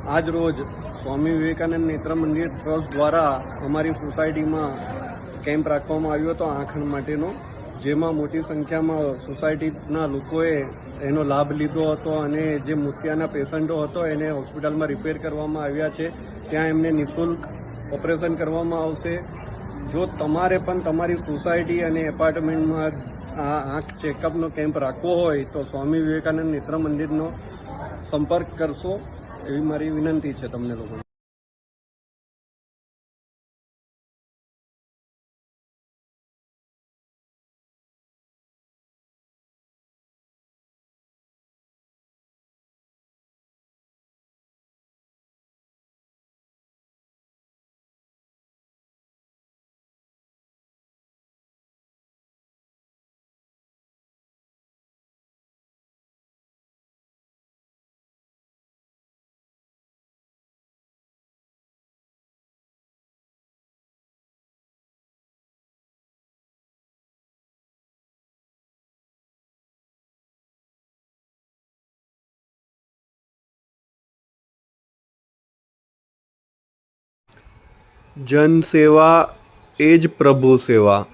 આજ રોજ સ્વામી વિવેકાનંદ નેત્ર મંદિર ટ્રસ્ટ દ્વારા અમારી સોસાયટીમાં કેમ્પ રાખવામાં આવ્યો હતો આંખણ માટેનો, જેમાં મોટી સંખ્યામાં સોસાયટીના લોકોએ એનો લાભ લીધો હતો અને જે મોતિયાના પેશન્ટો હતો એને હોસ્પિટલમાં રિફેર કરવામાં આવ્યા છે. ત્યાં એમને નિઃશુલ્ક ઓપરેશન કરવામાં આવશે. જો તમારે પણ તમારી સોસાયટી અને એપાર્ટમેન્ટમાં આ આંખ ચેકઅપનો કેમ્પ રાખવો હોય તો સ્વામી વિવેકાનંદ નેત્ર મંદિરનો સંપર્ક કરશો. એવી મારી વિનંતી છે તમને લોકોને. जन सेवा एज प्रभु सेवा।